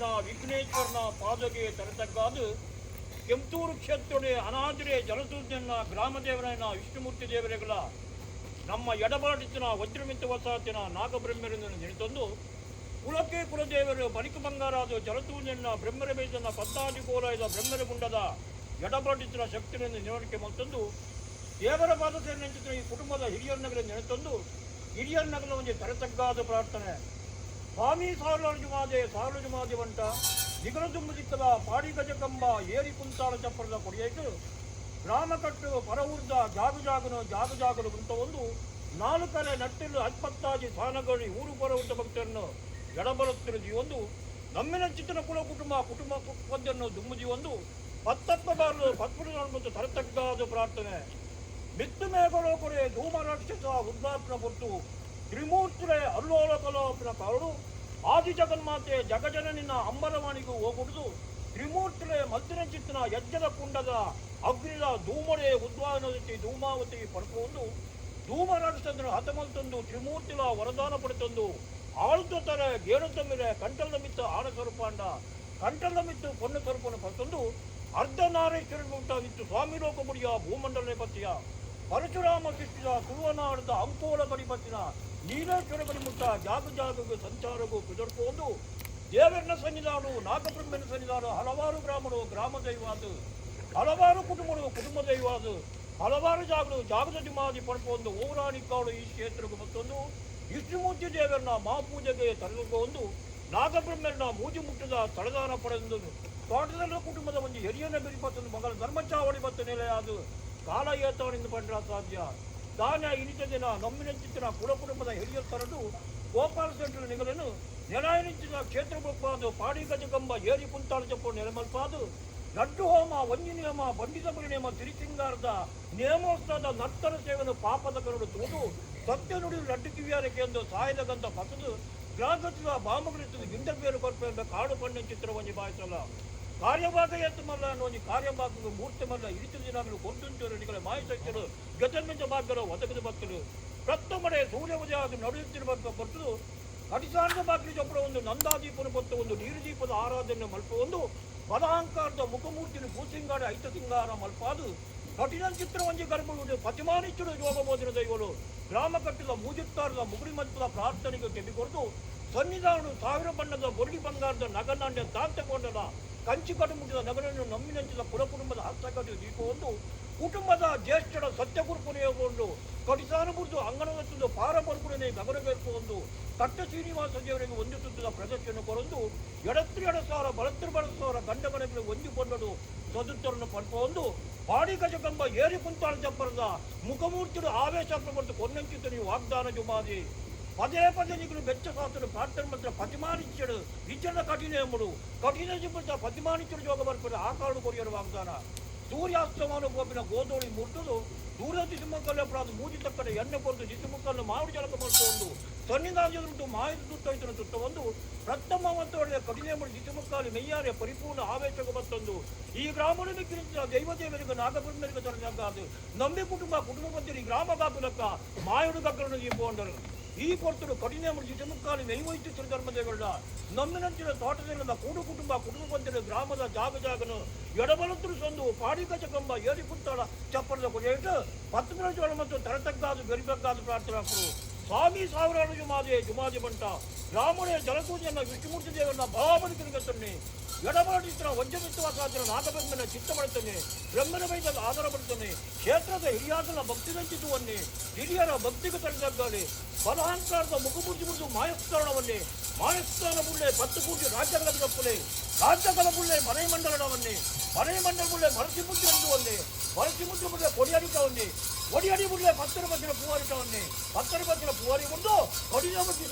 ಶ್ರೀಮಂತನ ವಿಘ್ನೇಶ್ವರನ ಪಾದಗೆ ತರತಕ್ಕಾದು ಕೆಂಪೂರು ಕ್ಷೇತ್ರದಲ್ಲಿ ಅನಾದಿರೆ ಜಲಸೂರ್ಯನ ಗ್ರಾಮದೇವರನ್ನ ವಿಷ್ಣುಮೂರ್ತಿ ದೇವರುಗಳ ನಮ್ಮ ಎಡಬಾಡಿಸಿನ ವಜ್ರಮಿತ ವಸಾತಿನ ನಾಗಬ್ರಹ್ಮರಿಂದ ನೆನೆತಂದು ಕುಲಕ್ಕೆ ಕುಲದೇವರು ಬರಿಕ ಬಂಗಾರಾದ ಬ್ರಹ್ಮರ ಬ್ರಹ್ಮರಬೇದನ ಪದ್ದಾದಿ ಬ್ರಹ್ಮರ ಗುಂಡದ ಎಡಬಾಡಿಸಿನ ಶಕ್ತಿಯನ್ನು ನಿವರಿಕೆ ಮತ್ತೊಂದು ದೇವರ ಪಾದತೆ ನೆಂಚಿದ ಈ ಕುಟುಂಬದ ಹಿರಿಯರನ್ನಗಳ ನೆನೆತಂದು ಹಿರಿಯರನ್ನಗಳ ಒಂದು ತರತಗ್ಗಾದ ಪ್ರಾರ್ಥನೆ. ಸ್ವಾಮಿ ಸಾರಲು ಮಾದೆ ಸಾರಲು ಮಾದೆ ವಂಟ ದುಮ್ಮದಿಕ್ಕದ ಪಾಡಿ ಗಜಕಂಬ, ಏರಿ ಕುಂತಾಳ ಚಪ್ಪರದ ಕೊಡಿಯೈತು. ಗ್ರಾಮಕಟ್ಟು ಪರವೂರ್ದ ಜಾಗ ಜಾಗನು, ಜಾಗ ಜಾಗಲು ಅಂತ ಒಂದು ನಾಲ್ಕನೇ ನಟ್ಟಿಲು ಅಲ್ಪತ್ತಾಜಿ ಸ್ಥಾನಗಳಿ ಊರು ಪರವೂರ್ದ ಭಕ್ತರನ್ನು ಎಡಬರುತ್ತಿರುದಿ ಒಂದು. ನಮ್ಮಿನ ಚಿತ್ತನ ಕುಲ ಕುಟುಂಬ ಕುಟುಂಬ ಪದ್ಯನ್ನು ದುಮ್ಮುಜಿ ಒಂದು. ಪತ್ಪುರ ಮತ್ತು ತರತಕ್ಕಾದ ಪ್ರಾರ್ಥನೆ. ಬಿತ್ತು ಮೇಘಲೋ ಕೊರೆ ಧೂಮ ರಾಕ್ಷಸ ಉದ್ಘಾಟನೆ ಹೊತ್ತು ತ್ರಿಮೂರ್ತಿರೆ ಅಲ್ಲೋಲ ಕಲೋಪನ ಕಾರಡು ಆದಿ ಜಗನ್ಮಾತೆ ಜಗಜನನಿನ ಅಂಬರವಾಣಿಗೂ ಹೋಗುವುದು ಮದ್ದಿನ ಚಿತ್ತನ ಯಜ್ಞದ ಕುಂಡದ ಅಗ್ನಿದ ಧೂಮಡೆ ಉದ್ವಾನದಿ ಧೂಮಾವತಿ ಪಡ್ಕೊಂಡು ಧೂಮ ರಾಕ್ಷಸಂದ್ರ ಹತಮಲ್ತಂದು ತ್ರಿಮೂರ್ತಿಲ ವರದಾನ ಪಡೆತಂದು ಆಳ್ದ ತರ ಗೇಣದ ಮೇಲೆ ಕಂಠದ ಮಿತ್ತ ಆಡ ಸ್ವರೂಪಾಂಡ ಕಂಠದ ಮಿತ್ತು ಪೊನ್ನ ಸ್ವರೂಪನ ಪಡ್ತಂದು ಅರ್ಧನಾರೇಶ್ವರನ ಉಂಟಾಗಿತ್ತು ಸ್ವಾಮಿ ಲೋಕ ಮುಡಿಯ ಭೂಮಂಡಲ ಪತಿಯ ಪರಶುರಾಮ ಕೃಷ್ಣದ ಕುರುವನಾಡದ ಅಂಕೋಲ ಗಡಿಪತ್ತಿನ ನೀಲೇಶ್ವರ ಗಡಿಮುಟ್ಟ ಜಾಗ ಜಾಗಗೂ ಸಂಚಾರಗೂ ಕುದುರ್ಕೊಂಡು ದೇವರನ್ನ ಸನ್ನಿಧಾನ ನಾಗಬ್ರಹ್ಮನ ಸನ್ನಿಧಾನ, ಹಲವಾರು ಗ್ರಾಮಗಳು ಗ್ರಾಮ ದೈವಾದು, ಹಲವಾರು ಕುಟುಂಬಗಳು ಕುಟುಂಬ ದೈವಾದು, ಹಲವಾರು ಜಾಗಗಳು ಜಾಗದ ದಿಮಾದಿ ಪಡ್ಕೊಂಡು ಓರಾಣಿಕಾಳು ಈ ಕ್ಷೇತ್ರಕ್ಕೆ ಮತ್ತೊಂದು. ವಿಷ್ಣುಮೂರ್ತಿ ದೇವರನ್ನ ಮಹಾಪೂಜೆಗೆ ತರಗೊಂಡು ನಾಗಬ್ರಹ್ಮನ ಮೂಜಿ ಮುಟ್ಟದ ತಳದಾನ ಪಡೆದು ತೋಟದಲ್ಲ ಕುಟುಂಬದ ಒಂದು ಹಿರಿಯನ ಬಿರಿಪತ್ತೊಂದು, ಮಗಳ ಧರ್ಮಚಾವಳಿ ಮತ್ತು ನೆಲೆಯಾದು ಕಾಲ ಏತವನಿಂದ ಬಂದ್ರ ಸಾಧ್ಯ ದಾನ ಇನಿತ ದಿನ ನಮ್ಮಿನ ಚಿತ್ರ ಕುಲ ಕುಟುಂಬದ ಹಿರಿಯ ತರದು ಗೋಪಾಲ ಸೆಂಟ್ರ ನಿಗಲನ್ನು ನೆಲಾಯನಿಂಚಿದ ಕ್ಷೇತ್ರ ಬೊಪ್ಪಾದು ಪಾಡಿ ಗಜಗಂಬ ಏರಿ ಕುಂತಾಳ ಚಪ್ಪು ನೆಲಮಲ್ಪಾದು ನಡ್ಡು ಹೋಮ, ವಂಜಿ ನಿಯಮ ಬಂಡಿತ ಪರಿಣಾಮ ತಿರಿಸಿಂಗಾರದ ನೇಮೋತ್ಸವದ ನರ್ತನ ಸೇವನ ಪಾಪದ ಕರುಡು ತೂದು ಸತ್ಯ ನುಡಿ ಲಡ್ಡು ಕಿವಿಯಾರಕ್ಕೆ ಎಂದು ಸಾಯದ ಗಂಧ ಪಸದು ಗ್ರಾಗತಿದ ಬಾಮಗಳಿರ್ತದೆ ಗಿಂಡ ಬೇರು ಕೊರ್ಪೆಂಬ ಕಾಡು ಪಣ್ಣ ಚಿತ್ರ ಒಂಜಿ ಕಾರ್ಯಭಾಗ ಎತ್ತು ಮಲ್ಲ ಅನ್ನೋ ಕಾರ್ಯಭಾಗ ಮೂರ್ತಿ ಮಲ್ಲ ಇರಿತ ದಿನಗಳು, ಕೊಂದುಂಟು ನಿಗಳ ಮಾಹಿತಿ ಗತನ್ಮಿಂಚ ಭಾಗ್ಯರು ಒದಗದ ಭಕ್ತರು. ಪ್ರತ್ತೊಮ್ಮಡೆ ಸೂರ್ಯ ಉದಯ ಅದು ನಡೆಯುತ್ತಿರುವ ಬರ್ತದು ಅಡಿಸಾರದ ಬಾಗಿಲು ಚಪ್ಪರ ಒಂದು ನಂದಾದೀಪನ ಬತ್ತ ಒಂದು ನೀರು ದೀಪದ ಆರಾಧನೆ ಮಲ್ಪ ಒಂದು ಪದಾಂಕಾರದ ಮುಖಮೂರ್ತಿನ ಭೂಸಿಂಗಾರ ಐತ ಸಿಂಗಾರ ಮಲ್ಪಾದು ಕಠಿಣ ಚಿತ್ರ ಒಂಜಿ ಗರ್ಭಗಳು ಪತಿಮಾನಿಚ್ಚುಡು ಯೋಗಬೋಧಿನ ದೈವರು ಗ್ರಾಮ ಕಟ್ಟಿದ ಮೂಜಿತ್ತಾರದ ಮುಗುಡಿ ಮಂತ್ರದ ಪ್ರಾರ್ಥನೆಗೆ ತೆಗೆದುಕೊಂಡು ಸನ್ನಿಧಾನ ಸಾವಿರ ಬಣ್ಣದ ಗೊರಡಿ ಬಂಗಾರದ ನಗನಾಣ್ಯ ದಾಂತಗೊಂಡದ ಕಂಚಿ ಕಟುಮುಟ್ಟಿದ ನಗರನ್ನು ನಮ್ಮಿನಂಚಿದ ಕುಲ ಕುಟುಂಬದ ಹಸ್ತಕಟ್ಟು ದೀಪವೊಂದು ಕುಟುಂಬದ ಜ್ಯೇಷ್ಠರ ಸತ್ಯಗುರು ಕುರುಪುನೆಯಗೊಂಡು ಕಡಿಸಾನುಬುರ್ದು ಅಂಗನವತ್ತದ ಪಾರ ಬರ್ಪುಡನೆ ಗಗನಬೇಕು ಒಂದು ಕಟ್ಟ ಶ್ರೀನಿವಾಸ ದೇವರಿಗೆ ಒಂದು ತುತ್ತದ ಪ್ರದರ್ಶನ ಕೊರೊಂದು ಎಡತ್ರಿ ಎಡಸಾರ ಬಲತ್ರಿ ಬಳಸಾರ ಗಂಡ ಮನೆಗಳು ಸದುತ್ತರನ್ನು ಪಡ್ಕೊಂಡು ಬಾಡಿ ಗಜಕಂಬ ಏರಿ ಕುಂತಾಳ ಜಪ್ಪರದ ಮುಖಮೂರ್ತಿಯು ಆವೇಶ ಪ್ರಬಂಧ ಕೊನ್ನಂಚಿತ ನೀವು ವಾಗ್ದಾನ ಜುಮಾದಿ. ಪ್ರಾರ್ಥನೆ ಮಾತ್ರ ಪತಿಮಾನಿಚ್ಚಡು ಇಚ್ಚದ ಕಠಿಣ ಎಂಬುಡು ಕಠಿಣ ಜಿಬ್ಬದ ಪತಿಮಾನಿಚ್ಚಡು ಜೋಗ ಬರ್ಪಡೆ ಆ ಕಾರಣ ಕೊರಿಯರು ವಾಗ್ದಾನ ಸೂರ್ಯಾಸ್ತಮಾನ ಗೋಪಿನ ಗೋಧೋಳಿ ಮುಟ್ಟುದು ದೂರ ದಿಸುಮಕ್ಕಲ್ಲೇ ಪ್ರಾದು ಮೂಜಿ ತಕ್ಕಡೆ ಎಣ್ಣೆ ಕೊರದು ದಿಸುಮಕ್ಕನ್ನು ಮಾವಿಡಿ ಜಲಕ ಮಾಡಿಕೊಂಡು ಸನ್ನಿಧಾನದುಂಟು ಮಾಹಿತಿ ತುತ್ತೈತನ ತುತ್ತ ಒಂದು ಪ್ರಥಮ ಮತ್ತು ಒಳ್ಳೆಯ ಕಡಿಮೆ ಮಾಡಿ ದಿಸುಮಕ್ಕಾಲಿ ಮೆಯ್ಯಾರೆ ಪರಿಪೂರ್ಣ ಆವೇಶಕ ಮತ್ತೊಂದು ಈ ಗ್ರಾಮದ ಮಿಕ್ಕಿನ ದೈವ ದೇವರಿಗೆ ನಾಗಬ್ರಹ್ಮರಿಗೆ ತರಜಾಗಾದು ನಂಬಿ ಕುಟುಂಬ ಕುಟುಂಬ ಬಂದಿರಿ ಗ್ರಾಮ ಕಾಪುಲಕ್ಕ ಮಾಯುಡು ಕಕ್ಕರನ್ನು ದೀಪಗೊಂಡರು ಈ ಕೊರ್ತರು ಕಡಿಮೆ ಮುಡಿಸಿ ಜಮುಕ್ಕಾಲಿ ನೈವೈತ್ಯ ಧರ್ಮದೇಗಳ ನಮ್ಮಿನಂಚಿನ ತೋಟದಲ್ಲಿನ ಕೂಡು ಕುಟುಂಬ ಕುಟುಂಬ ಬಂದಿರ ಗ್ರಾಮದ ಜಾಗ ಜಾಗನು ಎಡಬಲತ್ರು ಸಂದು ಪಾಡಿ ಕಚಕಂಬ ಏರಿ ಕುತ್ತಾಳ ಚಪ್ಪರದ ಕೊಡೆಯಿಟ್ಟು ಪತ್ತು ಜೋಳ ಮತ್ತು ತರತಕ್ಕಾದು ಬೆರಿಬಕ್ಕಾದು ಪ್ರಾರ್ಥನಾಕರು ಸ್ವಾಮಿ ಸಾವಿರಾರು ಜುಮಾದೆ, ಜುಮಾದಿ ಬಂಟ. ರಾಮನೇ ಜಲಪೂಜೆಯನ್ನ ವಿಷ್ಣುಮೂರ್ತಿ ದೇವರನ್ನ ಭಾವನಿಕರಿಗೆ ತನ್ನಿ ಎಡಬಾಡಿಸ್ತರ ವಜ್ರಮಿತ್ತವಾಸಾದ್ರ ನಾಗಬ್ರಹ್ಮನ ಚಿತ್ತಪಡುತ್ತಾನೆ ಬ್ರಹ್ಮನ ಬೈದಲ್ಲಿ ಆಧಾರ ಪಡುತ್ತಾನೆ ಕ್ಷೇತ್ರದ ಹಿರಿಯಾದನ ಭಕ್ತಿದಂಚಿಸುವನ್ನೇ ಹಿರಿಯರ ಭಕ್ತಿಗೆ ತಡೆದಗ್ಗಾಲೆ ಬಲಹಂಕಾರದ ಮುಖಮೂರ್ತಿ ಮುರಿದು ಮಾಯಸ್ಥಾನವನ್ನೇ ಮಾಯಸ್ಥಾನ ಬುಳ್ಳೆ ಪತ್ತು ಪೂಜೆ ರಾಜ್ಯಗಳ ತಪ್ಪಲೆ ರಾಜ್ಯಗಳ ಬುಳ್ಳೆ ಮನೆ ಮಂಡಲವನ್ನೇ ಮನೆ ಮಂಡಲ ಬುಳ್ಳೆ ಮರಸಿ ಮುದ್ದೆ ಅಂದುವನ್ನೇ ಮರಸಿ ಮುದ್ದೆ ಬುಳ್ಳೆ ಕೊಡಿಯಾಡಿಕವನ್ನೇ ಕೊಡಿಯಾಡಿ ಬುಳ್ಳೆ ಪತ್ತರ ಬಚ್ಚಿನ ಪೂವಾರಿಕವನ್ನೇ ಪತ್ತರ ಬಚ್ಚಿನ ಪೂವಾರಿ ಬಂದು ಕೊಡಿಯ ಬಗ್ಗೆ